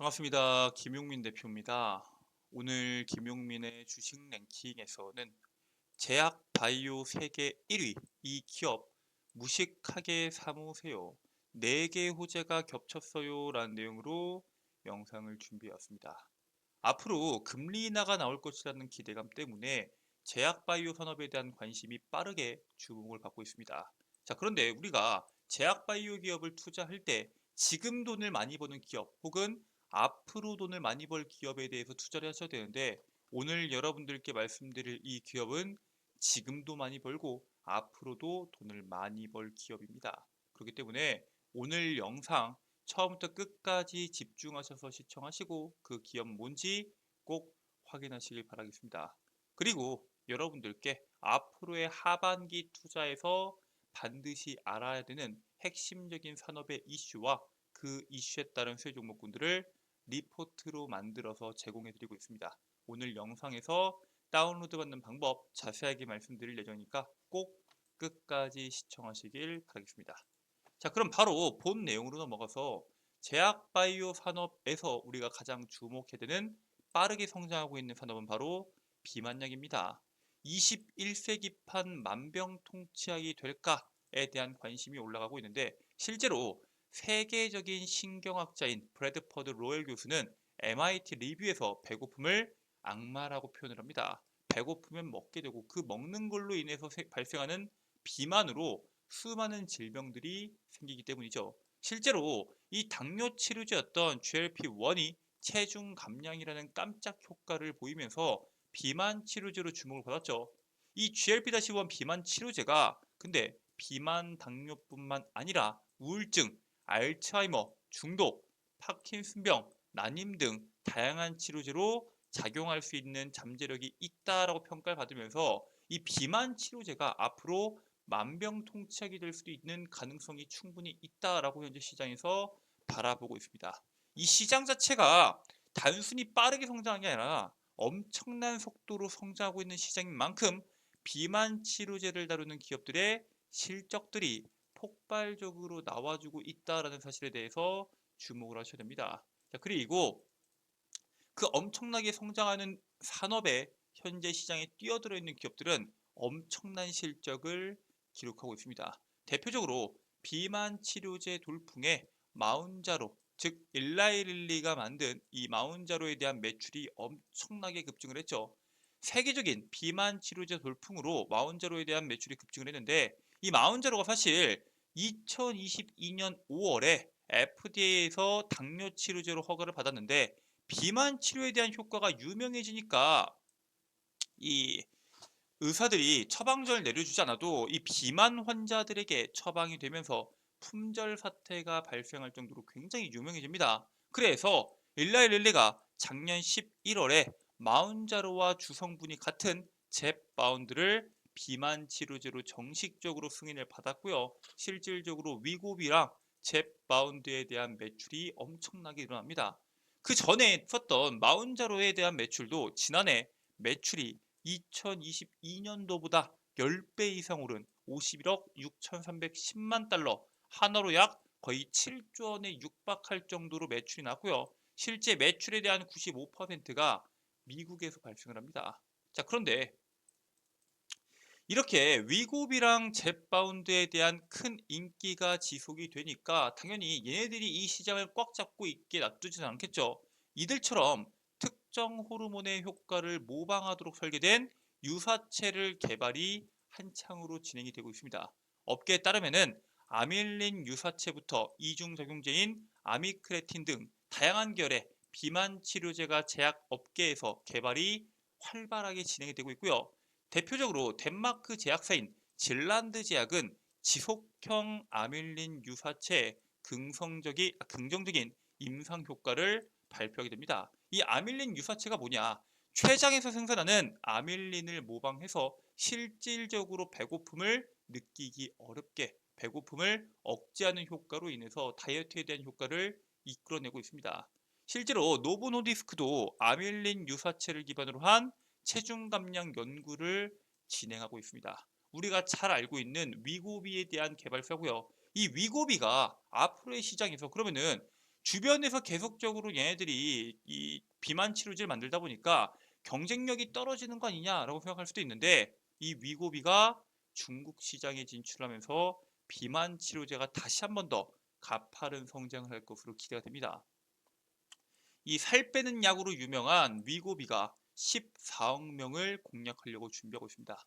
반갑습니다. 김용민 대표입니다. 오늘 김용민의 주식 랭킹에서는 제약 바이오 세계 1위 이 기업 무식하게 사모세요. 4개 호재가 겹쳤어요 라는 내용으로 영상을 준비해왔습니다. 앞으로 금리 인하가 나올 것이라는 기대감 때문에 제약 바이오 산업에 대한 관심이 빠르게 주목을 받고 있습니다. 자, 그런데 우리가 제약 바이오 기업을 투자할 때 지금 돈을 많이 버는 기업 혹은 앞으로 돈을 많이 벌 기업에 대해서 투자를 하셔야 되는데 오늘 여러분들께 말씀드릴 이 기업은 지금도 많이 벌고 앞으로도 돈을 많이 벌 기업입니다. 그렇기 때문에 오늘 영상 처음부터 끝까지 집중하셔서 시청하시고 그 기업 뭔지 꼭 확인하시길 바라겠습니다. 그리고 여러분들께 앞으로의 하반기 투자에서 반드시 알아야 되는 핵심적인 산업의 이슈와 그 이슈에 따른 수혜 종목군들을 리포트로 만들어서 제공해 드리고 있습니다. 오늘 영상에서 다운로드 받는 방법 자세하게 말씀드릴 예정이니까 꼭 끝까지 시청하시길 바라겠습니다. 자, 그럼 바로 본 내용으로 넘어가서 제약 바이오 산업에서 우리가 가장 주목해야 되는 빠르게 성장하고 있는 산업은 바로 비만약입니다. 21세기판 만병통치약이 될까에 대한 관심이 올라가고 있는데 실제로 세계적인 신경학자인 브래드퍼드 로엘 교수는 MIT 리뷰에서 배고픔을 악마라고 표현을 합니다. 배고프면 먹게 되고 그 먹는 걸로 인해서 발생하는 비만으로 수많은 질병들이 생기기 때문이죠. 실제로 이 당뇨 치료제였던 GLP-1이 체중 감량이라는 깜짝 효과를 보이면서 비만 치료제로 주목을 받았죠. 이 GLP-1 비만 치료제가 근데 비만 당뇨뿐만 아니라 우울증, 알츠하이머, 중독, 파킨슨병, 난임 등 다양한 치료제로 작용할 수 있는 잠재력이 있다라고 평가를 받으면서 이 비만 치료제가 앞으로 만병통치약이 될 수도 있는 가능성이 충분히 있다라고 현재 시장에서 바라보고 있습니다. 이 시장 자체가 단순히 빠르게 성장한 게 아니라 엄청난 속도로 성장하고 있는 시장인 만큼 비만 치료제를 다루는 기업들의 실적들이 폭발적으로 나와주고 있다라는 사실에 대해서 주목을 하셔야 됩니다. 자, 그리고 그 엄청나게 성장하는 산업에 현재 시장에 뛰어들어 있는 기업들은 엄청난 실적을 기록하고 있습니다. 대표적으로 비만 치료제 돌풍에 마운자로 즉 일라이릴리가 만든 이 마운자로에 대한 매출이 엄청나게 급증을 했죠. 세계적인 비만 치료제 돌풍으로 마운자로에 대한 매출이 급증을 했는데 이 마운자로가 사실 2022년 5월에 FDA에서 당뇨 치료제로 허가를 받았는데 비만 치료에 대한 효과가 유명해지니까 이 의사들이 처방전을 내려주지 않아도 이 비만 환자들에게 처방이 되면서 품절 사태가 발생할 정도로 굉장히 유명해집니다. 그래서 일라일릴리가 작년 11월에 마운자로와 주성분이 같은 잽바운드를 비만 치료제로 정식적으로 승인을 받았고요. 실질적으로 위고비랑 잽바운드에 대한 매출이 엄청나게 일어납니다. 그 전에 썼던 마운자로에 대한 매출도 지난해 매출이 2022년도보다 10배 이상 오른 51억 6,310만 달러, 하나로 약 거의 7조 원에 육박할 정도로 매출이 났고요. 실제 매출에 대한 95%가 미국에서 발생을 합니다. 자, 그런데 이렇게 위고비랑 젯바운드에 대한 큰 인기가 지속이 되니까 당연히 얘네들이 이 시장을 꽉 잡고 있게 놔두지는 않겠죠. 이들처럼 특정 호르몬의 효과를 모방하도록 설계된 유사체를 개발이 한창으로 진행이 되고 있습니다. 업계에 따르면은 아밀린 유사체부터 이중작용제인 아미크레틴 등 다양한 결의 비만 치료제가 제약 업계에서 개발이 활발하게 진행이 되고 있고요. 대표적으로 덴마크 제약사인 질란드 제약은 지속형 아밀린 유사체 긍정적인, 긍정적인 임상 효과를 발표하게 됩니다. 이 아밀린 유사체가 뭐냐? 췌장에서 생산하는 아밀린을 모방해서 실질적으로 배고픔을 느끼기 어렵게 배고픔을 억제하는 효과로 인해서 다이어트에 대한 효과를 이끌어내고 있습니다. 실제로 노보노디스크도 아밀린 유사체를 기반으로 한 체중 감량 연구를 진행하고 있습니다. 우리가 잘 알고 있는 위고비에 대한 개발사고요. 이 위고비가 앞으로의 시장에서 그러면은 주변에서 계속적으로 얘네들이 이 비만 치료제를 만들다 보니까 경쟁력이 떨어지는 거 아니냐라고 생각할 수도 있는데 이 위고비가 중국 시장에 진출하면서 비만 치료제가 다시 한 번 더 가파른 성장을 할 것으로 기대가 됩니다. 이 살 빼는 약으로 유명한 위고비가 14억 명을 공략하려고 준비하고 있습니다.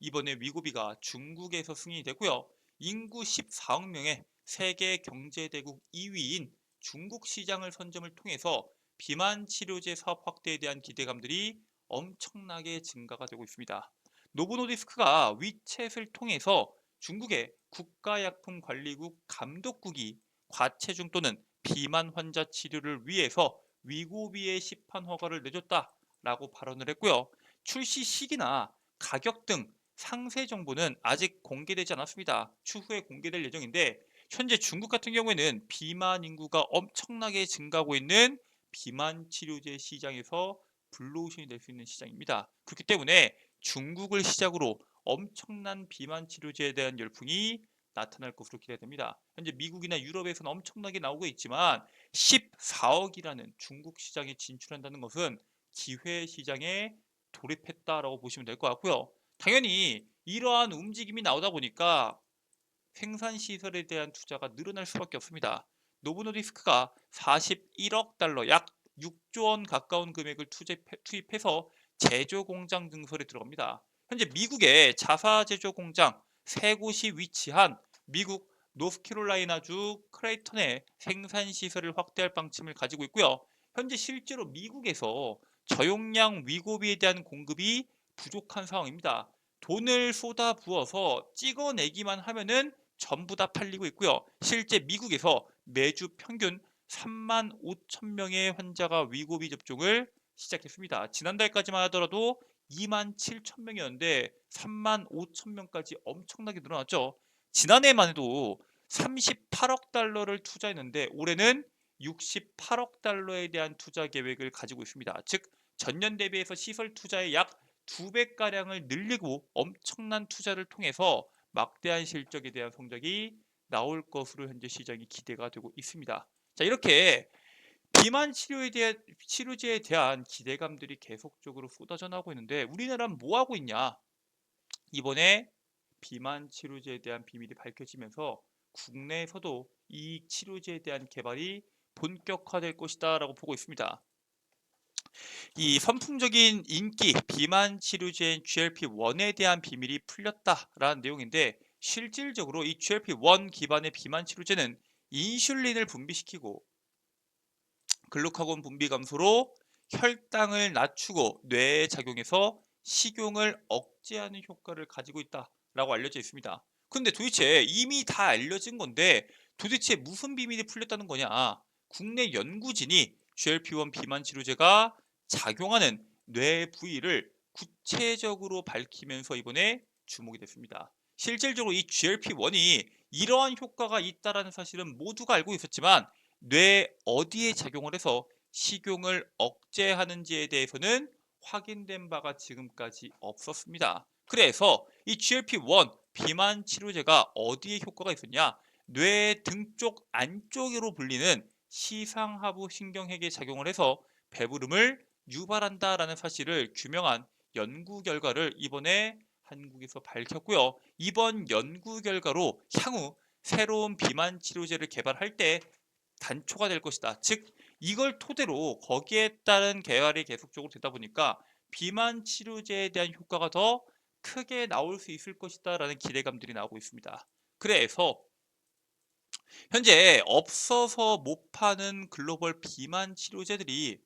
이번에 위고비가 중국에서 승인이 되고요. 인구 14억 명의 세계 경제대국 2위인 중국 시장을 선점을 통해서 비만 치료제 사업 확대에 대한 기대감들이 엄청나게 증가가 되고 있습니다. 노보노디스크가 위챗을 통해서 중국의 국가약품관리국 감독국이 과체중 또는 비만 환자 치료를 위해서 위고비의 시판 허가를 내줬다 라고 발언을 했고요. 출시 시기나 가격 등 상세 정보는 아직 공개되지 않았습니다. 추후에 공개될 예정인데 현재 중국 같은 경우에는 비만 인구가 엄청나게 증가하고 있는 비만 치료제 시장에서 블루오션이 될 수 있는 시장입니다. 그렇기 때문에 중국을 시작으로 엄청난 비만 치료제에 대한 열풍이 나타날 것으로 기대됩니다. 현재 미국이나 유럽에서는 엄청나게 나오고 있지만 14억이라는 중국 시장에 진출한다는 것은 기회 시장에 돌입했다라고 보시면 될 것 같고요. 당연히 이러한 움직임이 나오다 보니까 생산 시설에 대한 투자가 늘어날 수밖에 없습니다. 노브노디스크가 41억 달러 약 6조 원 가까운 금액을 투입해 서 제조 공장 증설에 들어갑니다. 현재 미국의 자사 제조 공장 세 곳이 위치한 미국 노스캐롤라이나주 크레이턴의 생산 시설을 확대할 방침을 가지고 있고요. 현재 실제로 미국에서 저용량 위고비에 대한 공급이 부족한 상황입니다. 돈을 쏟아 부어서 찍어내기만 하면은 전부 다 팔리고 있고요. 실제 미국에서 매주 평균 3만 5천 명의 환자가 위고비 접종을 시작했습니다. 지난달까지만 하더라도 2만 7천 명이었는데 3만 5천 명까지 엄청나게 늘어났죠. 지난해만 해도 38억 달러를 투자했는데 올해는 68억 달러에 대한 투자 계획을 가지고 있습니다. 즉 전년 대비해서 시설 투자의 약 2배가량을 늘리고 엄청난 투자를 통해서 막대한 실적에 대한 성적이 나올 것으로 현재 시장이 기대가 되고 있습니다. 자 이렇게 비만 치료에 대한 치료제에 대한 기대감들이 계속적으로 쏟아져 나오고 있는데 우리나라는 뭐 하고 있냐? 이번에 비만 치료제에 대한 비밀이 밝혀지면서 국내에서도 이 치료제에 대한 개발이 본격화될 것이다라고 보고 있습니다. 이 선풍적인 인기 비만 치료제인 GLP-1에 대한 비밀이 풀렸다라는 내용인데 실질적으로 이 GLP-1 기반의 비만 치료제는 인슐린을 분비시키고 글루카곤 분비 감소로 혈당을 낮추고 뇌에 작용해서 식용을 억제하는 효과를 가지고 있다라고 알려져 있습니다. 근데 도대체 이미 다 알려진 건데 도대체 무슨 비밀이 풀렸다는 거냐? 국내 연구진이 GLP-1 비만 치료제가 작용하는 뇌 부위를 구체적으로 밝히면서 이번에 주목이 됐습니다. 실질적으로 이 GLP-1이 이러한 효과가 있다는 사실은 모두가 알고 있었지만 뇌 어디에 작용을 해서 식용을 억제하는지에 대해서는 확인된 바가 지금까지 없었습니다. 그래서 이 GLP-1 비만 치료제가 어디에 효과가 있었냐? 뇌 등쪽 안쪽으로 불리는 시상하부 신경핵에 작용을 해서 배부름을 유발한다라는 사실을 규명한 연구 결과를 이번에 한국에서 밝혔고요. 이번 연구 결과로 향후 새로운 비만 치료제를 개발할 때 단초가 될 것이다. 즉 이걸 토대로 거기에 따른 개발이 계속적으로 되다 보니까 비만 치료제에 대한 효과가 더 크게 나올 수 있을 것이다라는 기대감들이 나오고 있습니다. 그래서 현재 없어서 못 파는 글로벌 비만 치료제들이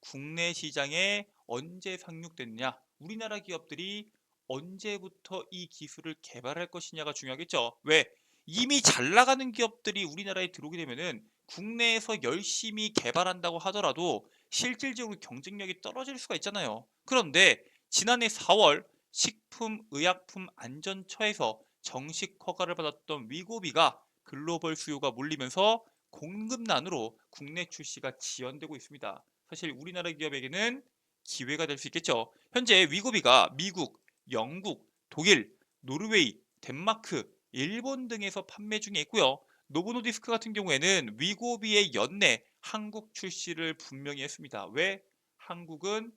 국내 시장에 언제 상륙됐느냐? 우리나라 기업들이 언제부터 이 기술을 개발할 것이냐가 중요하겠죠. 왜? 이미 잘 나가는 기업들이 우리나라에 들어오게 되면은 국내에서 열심히 개발한다고 하더라도 실질적으로 경쟁력이 떨어질 수가 있잖아요. 그런데 지난해 4월 식품의약품안전처에서 정식 허가를 받았던 위고비가 글로벌 수요가 몰리면서 공급난으로 국내 출시가 지연되고 있습니다. 사실 우리나라 기업에게는 기회가 될 수 있겠죠. 현재 위고비가 미국, 영국, 독일, 노르웨이, 덴마크, 일본 등에서 판매 중에 있고요. 노보노디스크 같은 경우에는 위고비의 연내 한국 출시를 분명히 했습니다. 왜? 한국은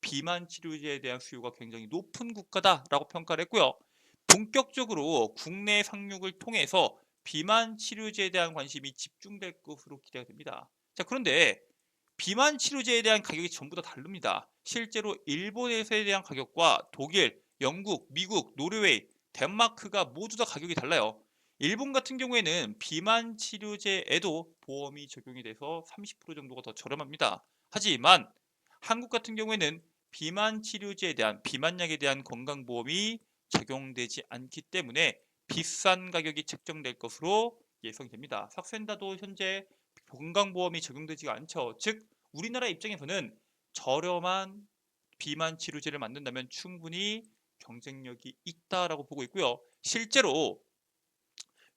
비만 치료제에 대한 수요가 굉장히 높은 국가다라고 평가를 했고요. 본격적으로 국내 상륙을 통해서 비만 치료제에 대한 관심이 집중될 것으로 기대가 됩니다. 자, 그런데 비만 치료제에 대한 가격이 전부 다 다릅니다. 실제로 일본에서에 대한 가격과 독일, 영국, 미국, 노르웨이, 덴마크가 모두 다 가격이 달라요. 일본 같은 경우에는 비만 치료제에도 보험이 적용이 돼서 30% 정도가 더 저렴합니다. 하지만 한국 같은 경우에는 비만 치료제에 대한 비만약에 대한 건강보험이 적용되지 않기 때문에 비싼 가격이 책정될 것으로 예상됩니다. 삭센다도 현재 건강보험이 적용되지가 않죠. 즉 우리나라 입장에서는 저렴한 비만 치료제를 만든다면 충분히 경쟁력이 있다라고 보고 있고요. 실제로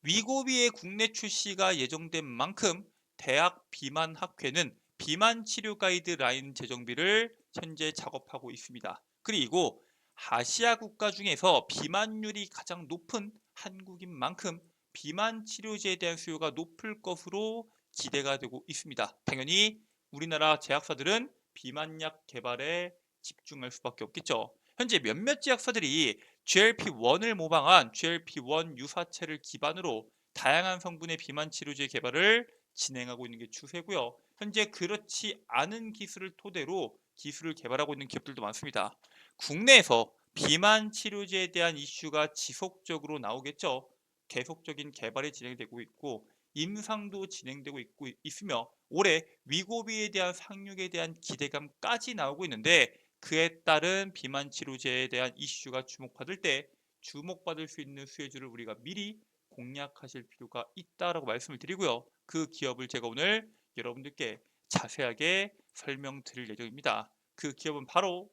위고비의 국내 출시가 예정된 만큼 대학 비만 학회는 비만 치료 가이드라인 제정비를 현재 작업하고 있습니다. 그리고 아시아 국가 중에서 비만율이 가장 높은 한국인 만큼 비만 치료제에 대한 수요가 높을 것으로 기대가 되고 있습니다. 당연히 우리나라 제약사들은 비만약 개발에 집중할 수밖에 없겠죠. 현재 몇몇 제약사들이 GLP-1을 모방한 GLP-1 유사체를 기반으로 다양한 성분의 비만 치료제 개발을 진행하고 있는 게 추세고요. 현재 그렇지 않은 기술을 토대로 기술을 개발하고 있는 기업들도 많습니다. 국내에서 비만 치료제에 대한 이슈가 지속적으로 나오겠죠. 계속적인 개발이 진행되고 있고 임상도 진행되고 있고 있으며 올해 위고비에 대한 상륙에 대한 기대감까지 나오고 있는데 그에 따른 비만 치료제에 대한 이슈가 주목받을 때 주목받을 수 있는 수혜주를 우리가 미리 공략하실 필요가 있다라고 말씀을 드리고요. 그 기업을 제가 오늘 여러분들께 자세하게 설명드릴 예정입니다. 그 기업은 바로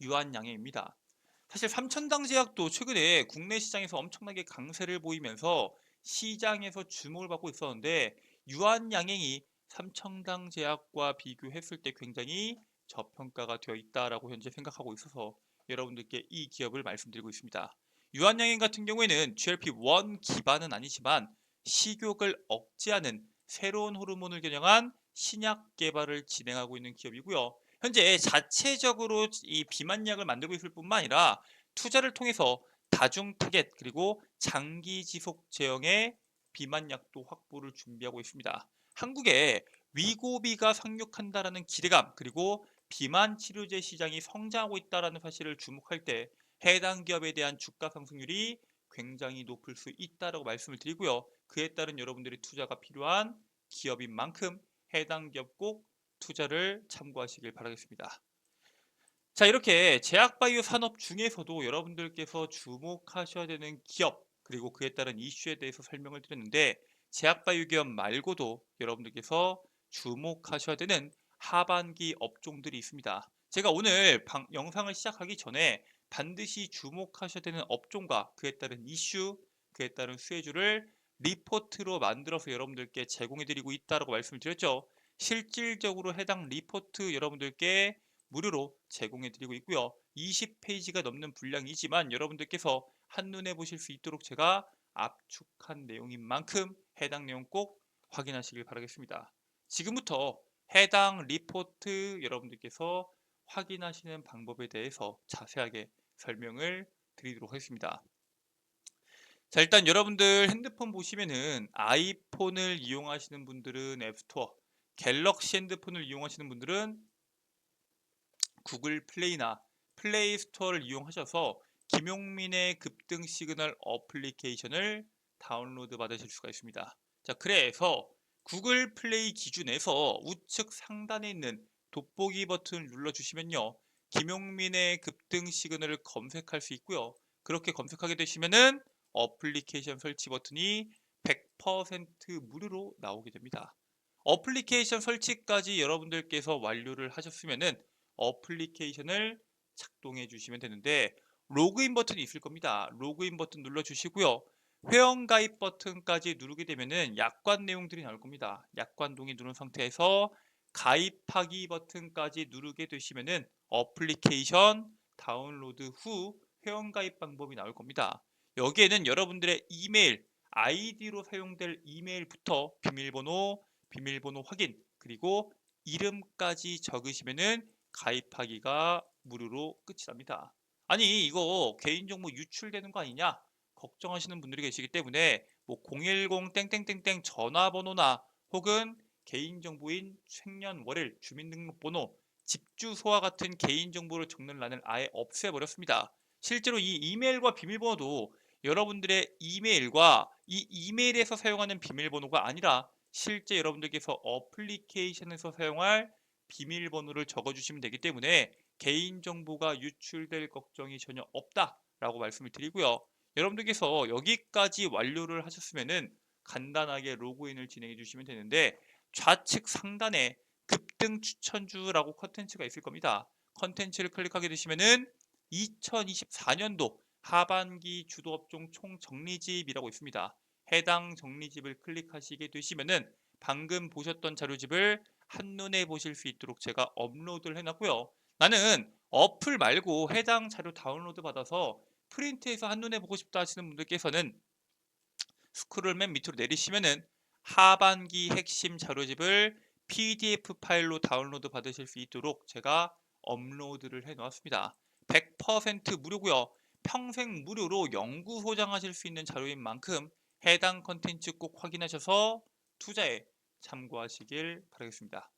유한양행입니다. 사실 삼천당 제약도 최근에 국내 시장에서 엄청나게 강세를 보이면서 시장에서 주목을 받고 있었는데 유한양행이 삼천당 제약과 비교했을 때 굉장히 저평가가 되어 있다라고 현재 생각하고 있어서 여러분들께 이 기업을 말씀드리고 있습니다. 유한양행 같은 경우에는 GLP-1 기반은 아니지만 식욕을 억제하는 새로운 호르몬을 겨냥한 신약 개발을 진행하고 있는 기업이고요. 현재 자체적으로 이 비만약을 만들고 있을 뿐만 아니라 투자를 통해서 다중 타겟 그리고 장기 지속 제형의 비만약도 확보를 준비하고 있습니다. 한국에 위고비가 상륙한다라는 기대감 그리고 비만 치료제 시장이 성장하고 있다라는 사실을 주목할 때 해당 기업에 대한 주가 상승률이 굉장히 높을 수 있다라고 말씀을 드리고요. 그에 따른 여러분들의 투자가 필요한 기업인 만큼 해당 기업 꼭 투자를 참고하시길 바라겠습니다. 자, 이렇게 제약바이오 산업 중에서도 여러분들께서 주목하셔야 되는 기업 그리고 그에 따른 이슈에 대해서 설명을 드렸는데 제약바이오 기업 말고도 여러분들께서 주목하셔야 되는 하반기 업종들이 있습니다. 제가 오늘 방, 영상을 시작하기 전에 반드시 주목하셔야 되는 업종과 그에 따른 이슈, 그에 따른 수혜주를 리포트로 만들어서 여러분들께 제공해 드리고 있다고 말씀을 드렸죠. 실질적으로 해당 리포트 여러분들께 무료로 제공해 드리고 있고요. 20페이지가 넘는 분량이지만 여러분들께서 한눈에 보실 수 있도록 제가 압축한 내용인 만큼 해당 내용 꼭 확인하시길 바라겠습니다. 지금부터 해당 리포트 여러분들께서 확인하시는 방법에 대해서 자세하게 설명을 드리도록 하겠습니다. 자, 일단 여러분들 핸드폰 보시면은 아이폰을 이용하시는 분들은 앱스토어, 갤럭시 핸드폰을 이용하시는 분들은 구글 플레이나 플레이 스토어를 이용하셔서 김용민의 급등 시그널 어플리케이션을 다운로드 받으실 수가 있습니다. 자, 그래서 구글 플레이 기준에서 우측 상단에 있는 돋보기 버튼을 눌러주시면요. 김용민의 급등 시그널을 검색할 수 있고요. 그렇게 검색하게 되시면은 어플리케이션 설치 버튼이 100% 무료로 나오게 됩니다. 어플리케이션 설치까지 여러분들께서 완료를 하셨으면은 어플리케이션을 작동해 주시면 되는데 로그인 버튼이 있을 겁니다. 로그인 버튼 눌러 주시고요. 회원 가입 버튼까지 누르게 되면은 약관 내용들이 나올 겁니다. 약관 동의 누른 상태에서 가입하기 버튼까지 누르게 되시면은 어플리케이션 다운로드 후 회원 가입 방법이 나올 겁니다. 여기에는 여러분들의 이메일, 아이디로 사용될 이메일부터 비밀번호, 비밀번호 확인, 그리고 이름까지 적으시면은 가입하기가 무료로 끝이 납니다. 아니 이거 개인정보 유출되는 거 아니냐? 걱정하시는 분들이 계시기 때문에 뭐 010 땡땡땡땡 전화번호나 혹은 개인정보인 생년월일, 주민등록번호, 집주소와 같은 개인정보를 적는 란을 아예 없애버렸습니다. 실제로 이 이메일과 비밀번호도 여러분들의 이메일과 이 이메일에서 사용하는 비밀번호가 아니라 실제 여러분들께서 어플리케이션에서 사용할 비밀번호를 적어주시면 되기 때문에 개인정보가 유출될 걱정이 전혀 없다라고 말씀을 드리고요. 여러분들께서 여기까지 완료를 하셨으면은 간단하게 로그인을 진행해 주시면 되는데 좌측 상단에 급등 추천주라고 컨텐츠가 있을 겁니다. 컨텐츠를 클릭하게 되시면은 2024년도 하반기 주도업종 총정리집이라고 있습니다. 해당 정리집을 클릭하시게 되시면은 방금 보셨던 자료집을 한눈에 보실 수 있도록 제가 업로드를 해놨고요. 나는 어플 말고 해당 자료 다운로드 받아서 프린트해서 한눈에 보고 싶다 하시는 분들께서는 스크롤 맨 밑으로 내리시면은 하반기 핵심 자료집을 PDF 파일로 다운로드 받으실 수 있도록 제가 업로드를 해 놓았습니다. 100% 무료고요. 평생 무료로 영구 소장하실 수 있는 자료인 만큼 해당 컨텐츠 꼭 확인하셔서 투자에 참고하시길 바라겠습니다.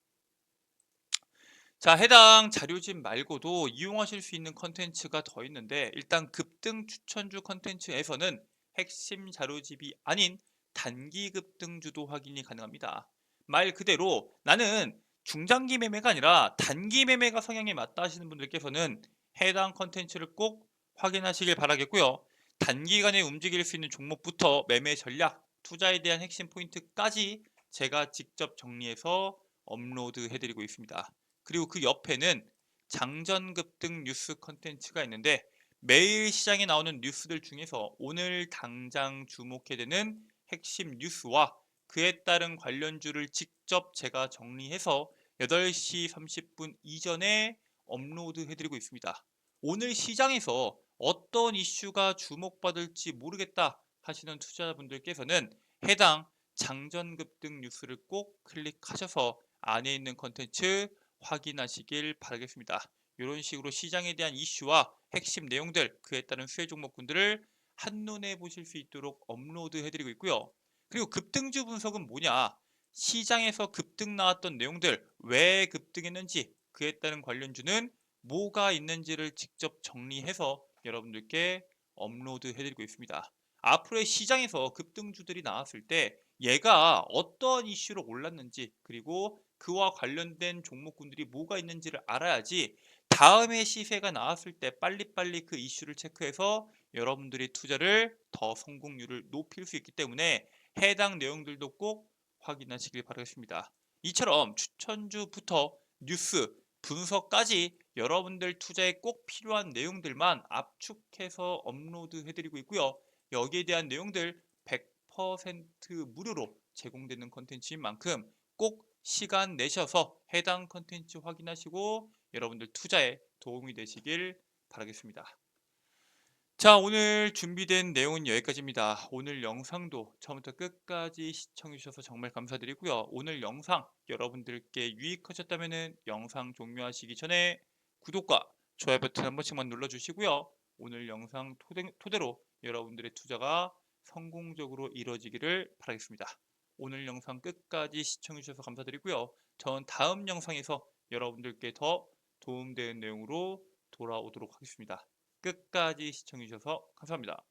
자, 해당 자료집 말고도 이용하실 수 있는 컨텐츠가 더 있는데 일단 급등 추천주 컨텐츠에서는 핵심 자료집이 아닌 단기 급등주도 확인이 가능합니다. 말 그대로 나는 중장기 매매가 아니라 단기 매매가 성향에 맞다 하시는 분들께서는 해당 컨텐츠를 꼭 확인하시길 바라겠고요. 단기간에 움직일 수 있는 종목부터 매매 전략, 투자에 대한 핵심 포인트까지 제가 직접 정리해서 업로드 해드리고 있습니다. 그리고 그 옆에는 장전 급 등 뉴스 컨텐츠가 있는데 매일 시장에 나오는 뉴스들 중에서 오늘 당장 주목해야 되는 핵심 뉴스와 그에 따른 관련주를 직접 제가 정리해서 8시 30분 이전에 업로드 해드리고 있습니다. 오늘 시장에서 어떤 이슈가 주목받을지 모르겠다 하시는 투자자분들께서는 해당 장전급 등 뉴스를 꼭 클릭하셔서 안에 있는 컨텐츠 확인하시길 바라겠습니다. 이런 식으로 시장에 대한 이슈와 핵심 내용들, 그에 따른 수혜 종목군들을 한눈에 보실 수 있도록 업로드 해드리고 있고요. 그리고 급등주 분석은 뭐냐? 시장에서 급등 나왔던 내용들, 왜 급등했는지, 그에 따른 관련주는 뭐가 있는지를 직접 정리해서 여러분들께 업로드 해드리고 있습니다. 앞으로의 시장에서 급등주들이 나왔을 때 얘가 어떤 이슈로 올랐는지 그리고 그와 관련된 종목군들이 뭐가 있는지를 알아야지 다음에 시세가 나왔을 때 빨리빨리 그 이슈를 체크해서 여러분들이 투자를 더 성공률을 높일 수 있기 때문에 해당 내용들도 꼭 확인하시길 바라겠습니다. 이처럼 추천주부터 뉴스, 분석까지 여러분들 투자에 꼭 필요한 내용들만 압축해서 업로드 해드리고 있고요. 여기에 대한 내용들 100% 무료로 제공되는 컨텐츠인 만큼 꼭 시간 내셔서 해당 컨텐츠 확인하시고 여러분들 투자에 도움이 되시길 바라겠습니다. 자, 오늘 준비된 내용은 여기까지입니다. 오늘 영상도 처음부터 끝까지 시청해 주셔서 정말 감사드리고요. 오늘 영상 여러분들께 유익하셨다면 영상 종료하시기 전에 구독과 좋아요 버튼 한 번씩만 눌러주시고요. 오늘 영상 토대, 토대로 여러분들의 투자가 성공적으로 이루어지기를 바라겠습니다. 오늘 영상 끝까지 시청해 주셔서 감사드리고요. 전 다음 영상에서 여러분들께 더 도움되는 내용으로 돌아오도록 하겠습니다. 끝까지 시청해 주셔서 감사합니다.